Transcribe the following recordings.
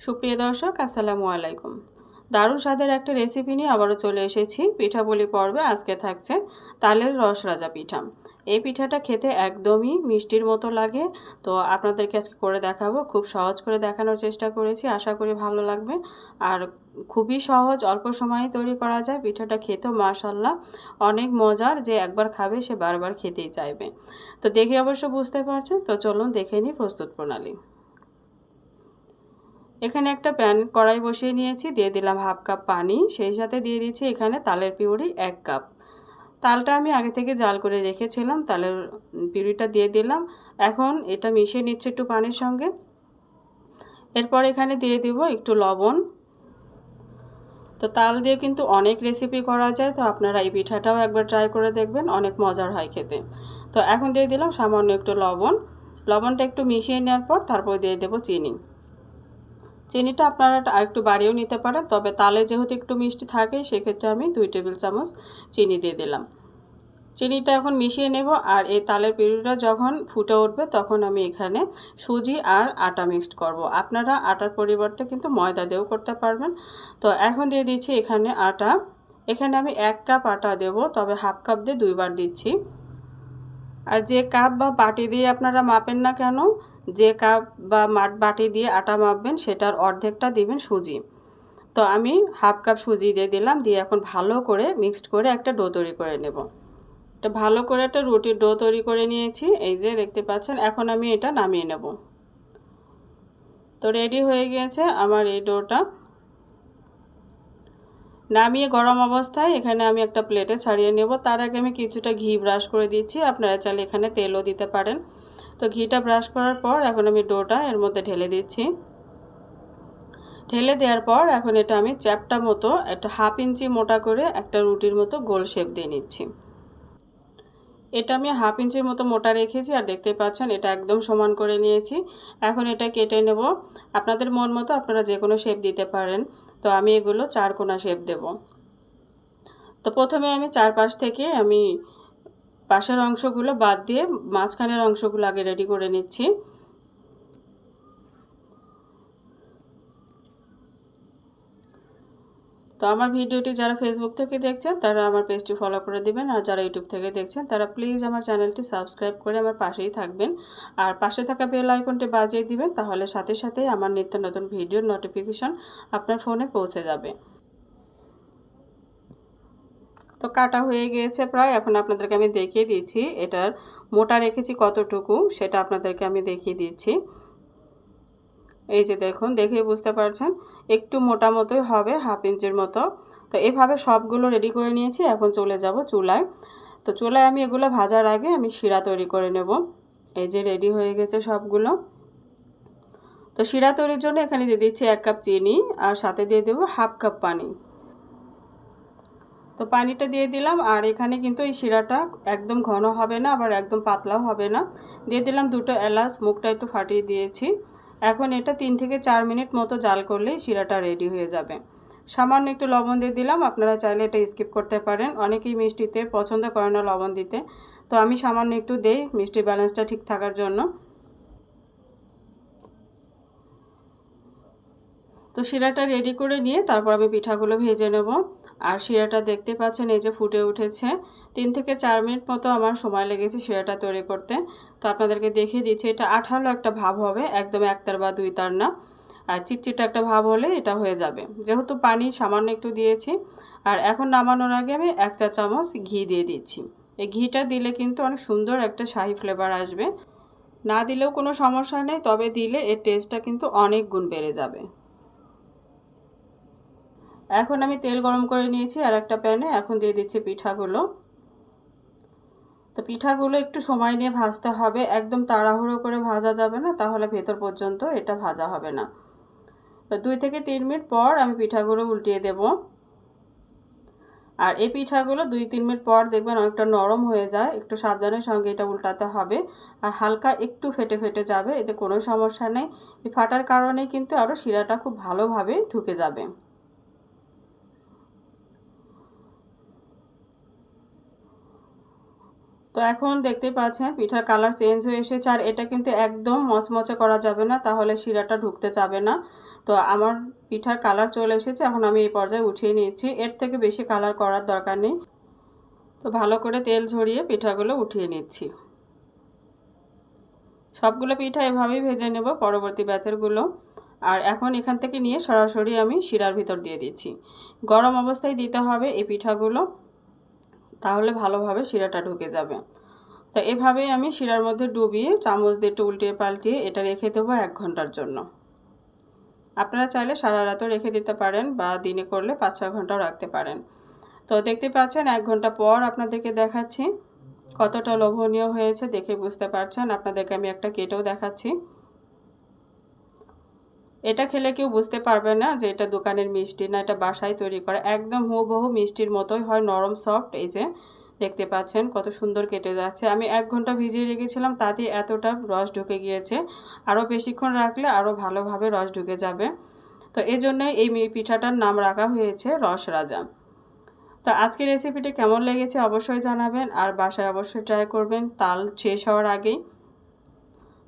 সুপ্রিয় দর্শক, আসসালামু আলাইকুম। দারুণ স্বাদের একটা রেসিপি নিয়ে আবারও চলে এসেছি। পিঠাপুলি পর্বে আজকে থাকছে তালের রস রাজা পিঠা। এই পিঠাটা খেতে একদমই মিষ্টির মতো লাগে। তো আপনাদেরকে আজকে করে দেখাবো। খুব সহজ করে দেখানোর চেষ্টা করেছি। আশা করি ভালো লাগবে। আর খুবই সহজ, অল্প সময়ে তৈরি করা যায় পিঠাটা খেতেও মাশাল্লাহ অনেক মজার যে একবার খাবে, সে বারবার খেতেই চাইবে। তো দেখে অবশ্য বুঝতে পারছেন। তো চলুন দেখে নিই প্রস্তুত প্রণালী। এখানে একটা প্যান কড়াই বসিয়ে নিয়েছি, দিয়ে দিলাম হাফ কাপ পানি, সেই সাথে দিয়ে দিয়েছি এখানে তালের পিউরি এক কাপ। তালটা আমি আগে থেকে জাল করে রেখেছিলাম, তালের পিউরিটা দিয়ে দিলাম। এখন এটা মিশিয়ে নিচ্ছে একটু পানির সঙ্গে। এরপর এখানে দিয়ে দিব একটু লবণ। তো তাল দিয়ে কিন্তু অনেক রেসিপি করা যায়, তো আপনারা এই পিঠাটাও একবার ট্রাই করে দেখবেন, অনেক মজার হয় খেতে। তো এখন দিয়ে দিলাম সামান্য একটু লবণ। লবণটা একটু মিশিয়ে নেওয়ার পর তারপর দিয়ে দেবো চিনি। চিনিটা আপনারা আরেকটু বাড়িয়েও নিতে পারেন, তবে তালে যেহেতু একটু মিষ্টি থাকে, সেক্ষেত্রে আমি দুই টেবিল চামচ চিনি দিয়ে দিলাম। চিনিটা এখন মিশিয়ে নেব, আর এই তালের পিড়িটা যখন ফুটে উঠবে, তখন আমি এখানে সুজি আর আটা মিক্সড করব। আপনারা আটার পরিবর্তে কিন্তু ময়দা দিয়েও করতে পারবেন। তো এখন দিয়ে দিচ্ছি এখানে আটা। এখানে আমি এক কাপ আটা দেব, তবে হাফ কাপ দিয়ে দুইবার দিচ্ছি। আর যে কাপ বা বাটি দিয়ে আপনারা মাপেন না কেন যে কাপ বা মাঠ বাটি দিয়ে আটা মাপবেন, সেটার অর্ধেকটা দিবেন সুজি। তো আমি হাফ কাপ সুজি দিয়ে দিলাম, দিয়ে এখন ভালো করে মিক্সড করে একটা ডো তৈরি করে নেব। এটা ভালো করে একটা রুটির ডো তৈরি করে নিয়েছি, এই যে দেখতে পাচ্ছেন, এখন আমি এটা নামিয়ে নেব। তো রেডি হয়ে গিয়েছে আমার এই ডোটা। নামিয়ে গরম অবস্থায় এখানে আমি একটা প্লেটে ছাড়িয়ে নেব। তার আগে আমি কিছুটা ঘি ব্রাশ করে দিচ্ছি, আপনারা চাইলে এখানে তেলও দিতে পারেন। তো ঘিটা ব্রাশ করার পর এখন আমি ডোটা এর মধ্যে ঢেলে দিচ্ছি। ঢেলে দেওয়ার পর এখন এটা আমি চ্যাপটা মতো একটা হাফ ইঞ্চি মোটা করে একটা রুটির মতো গোল শেপ দিয়ে নিচ্ছি। এটা আমি হাফ ইঞ্চির মতো মোটা রেখেছি আর দেখতে পাচ্ছেন এটা একদম সমান করে নিয়েছি। এখন এটা কেটে নেব। আপনাদের মন মতো আপনারা যে কোনো শেপ দিতে পারেন। তো আমি এগুলো চার কোনা শেপ দেব। তো প্রথমে আমি চারপাশ থেকে আমি পাশের অংশগুলো বাদ দিয়ে মাঝখানের অংশগুলো আগে রেডি করে নিচ্ছি। তো আমার ভিডিওটি যারা ফেসবুক থেকে দেখছেন, তারা আমার পেজটি ফলো করে দিবেন। আর যারা ইউটিউব থেকে দেখছেন, তারা প্লিজ আমার চ্যানেলটি সাবস্ক্রাইব করে আমার পাশেই থাকবেন। আর পাশে থাকা বেল আইকনটি বাজিয়ে দিবেন, তাহলে সাথে সাথেই আমার নিত্য নতুন ভিডিওর নোটিফিকেশন আপনার ফোনে পৌঁছে যাবে। তো কাটা হয়ে গিয়েছে প্রায়। এখন আপনাদেরকে আমি দেখিয়ে দিচ্ছি এটার মোটা রেখেছি কতটুকু, সেটা আপনাদেরকে আমি দেখিয়ে দিচ্ছি। এই যে দেখুন দেখে বুঝতে পারছেন, একটু মোটা মতোই হবে, হাফ ইঞ্চির মতো। তো এভাবে সবগুলো রেডি করে নিয়েছি, এখন চলে যাব চুলায়। তো চুলায় আমি এগুলো ভাজার আগে আমি শিরা তৈরি করে নেব। এই যে রেডি হয়ে গেছে সবগুলো। তো শিরা তৈরির জন্য এখানে দিয়ে দিচ্ছি এক কাপ চিনি আর সাথে দিয়ে দেবো হাফ কাপ পানি। তো পানিটা দিয়ে দিলাম আর এখানে কিন্তু এই শিরাটা একদম ঘন হবে না, আবার একদম পাতলাও হবে না। দিয়ে দিলাম দুটো এলাচ, মুখটা একটু ফাটিয়ে দিয়েছি। এখন এটা তিন থেকে চার মিনিট মতো জাল করলেই শিরাটা রেডি হয়ে যাবে। সামান্য একটু লবণ দিয়ে দিলাম, আপনারা চাইলে এটা স্কিপ করতে পারেন। অনেকেই মিষ্টিতে পছন্দ করে না লবণ দিতে। তো আমি সামান্য একটু দেই মিষ্টি ব্যালেন্সটা ঠিক থাকার জন্য। তো শিরাটা রেডি করে নিয়ে তারপর আমি পিঠাগুলো ভেজে নেব। আর শিরাটা দেখতে পাচ্ছেন, এই যে ফুটে উঠেছে। তিন থেকে চার মিনিট মতো আমার সময় লেগেছে শিরাটা তৈরি করতে। তো আপনাদেরকে দেখিয়ে দিচ্ছি, এটা আঠালো একটা ভাব হবে, একদম একতার বা দুই তার না। আর চিটচিটা একটা ভাব হলে এটা হয়ে যাবে। যেহেতু পানি সামান্য একটু দিয়েছি, আর এখন নামানোর আগে আমি এক চা চামচ ঘি দিয়ে দিচ্ছি। এই ঘিটা দিলে কিন্তু অনেক সুন্দর একটা শাহি ফ্লেভার আসবে। না দিলেও কোনো সমস্যা নেই, তবে দিলে এর টেস্টটা কিন্তু অনেক গুণ বেড়ে যাবে। এখন আমি তেল গরম করে নিয়েছি আর একটা প্যানে। এখন দিয়ে দিচ্ছি পিঠাগুলো। তো পিঠাগুলো একটু সময় নিয়ে ভাজতে হবে। একদম তাড়াহুড়ো করে ভাজা যাবে না, তাহলে ভেতর পর্যন্ত এটা ভাজা হবে না। তো দুই থেকে তিন মিনিট পর আমি পিঠাগুলো উল্টিয়ে দেব। আর এই পিঠাগুলো দুই তিন মিনিট পর দেখবেন অনেকটা নরম হয়ে যায়। একটু সাবধানের সঙ্গে এটা উল্টাতে হবে। আর হালকা একটু ফেটে ফেটে যাবে, এতে কোনো সমস্যা নেই। এই ফাটার কারণেই কিন্তু আরও শিরাটা খুব ভালোভাবে ঢুকে যাবে। তো এখন দেখতে পাচ্ছেন, পিঠার কালার চেঞ্জ হয়ে এসেছে আর এটা কিন্তু একদম মচমচে করা যাবে না, তাহলে শিরাটা ঢুকতে যাবে না। তো আমার পিঠার কালার চলে এসেছে, এখন আমি এই পর্যায়ে উঠিয়ে নিয়েছি এর থেকে বেশি কালার করার দরকার নেই। তো ভালো করে তেল ঝরিয়ে পিঠাগুলো উঠিয়ে নিচ্ছি। সবগুলো পিঠা এভাবেই ভেজে নেব পরবর্তী ব্যাচেরগুলো আর এখন এখান থেকে নিয়ে সরাসরি আমি শিরার ভিতর দিয়ে দিচ্ছি। গরম অবস্থায় দিতে হবে এই পিঠাগুলো। তাহলে ভালোভাবে শিরাটা ঢুকে যাবে। তো এভাবেই আমি শিরার মধ্যে ডুবিয়ে চামচ দিয়ে একটু উল্টিয়ে পাল্টিয়ে এটা রেখে দেবো এক ঘণ্টার জন্য। আপনারা চাইলে সারা রাতও রেখে দিতে পারেন বা দিনে করলে পাঁচ ছয় ঘন্টাও রাখতে পারেন। তো দেখতে পাচ্ছেন, এক ঘণ্টা পর আপনাদেরকে দেখাচ্ছি কতটা লোভনীয় হয়েছে দেখে বুঝতে পারছেন। আপনাদেরকে আমি একটা কেটেও দেখাচ্ছি। এটা খেলে কেউ বুঝতে পারবে না যে এটা দোকানের মিষ্টি না, এটা বাসায় তৈরি করা। একদম হুবহু মিষ্টির মতোই হয়, নরম সফট এই যে দেখতে পাচ্ছেন কত সুন্দর কেটে যাচ্ছে। আমি এক ঘণ্টা ভিজিয়ে রেখেছিলাম তাতে এতটা রস ঢুকে গিয়েছে। আরও বেশিক্ষণ রাখলে আরও ভালোভাবে রস ঢুকে যাবে। তো এই জন্যই এই পিঠাটার নাম রাখা হয়েছে রস রাজা। তো আজকের রেসিপিটি কেমন লেগেছে অবশ্যই জানাবেন, আর বাসায় অবশ্যই ট্রাই করবেন। তাল শেষ হওয়ার আগেই।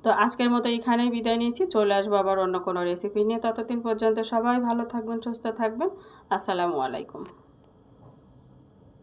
তো আজকের মতো এখানেই বিদায় নিয়েছি চলে আসব আবার অন্য কোনো রেসিপি নিয়ে। ততদিন পর্যন্ত সবাই ভালো থাকবেন, সুস্থ থাকবেন। আসসালামু আলাইকুম।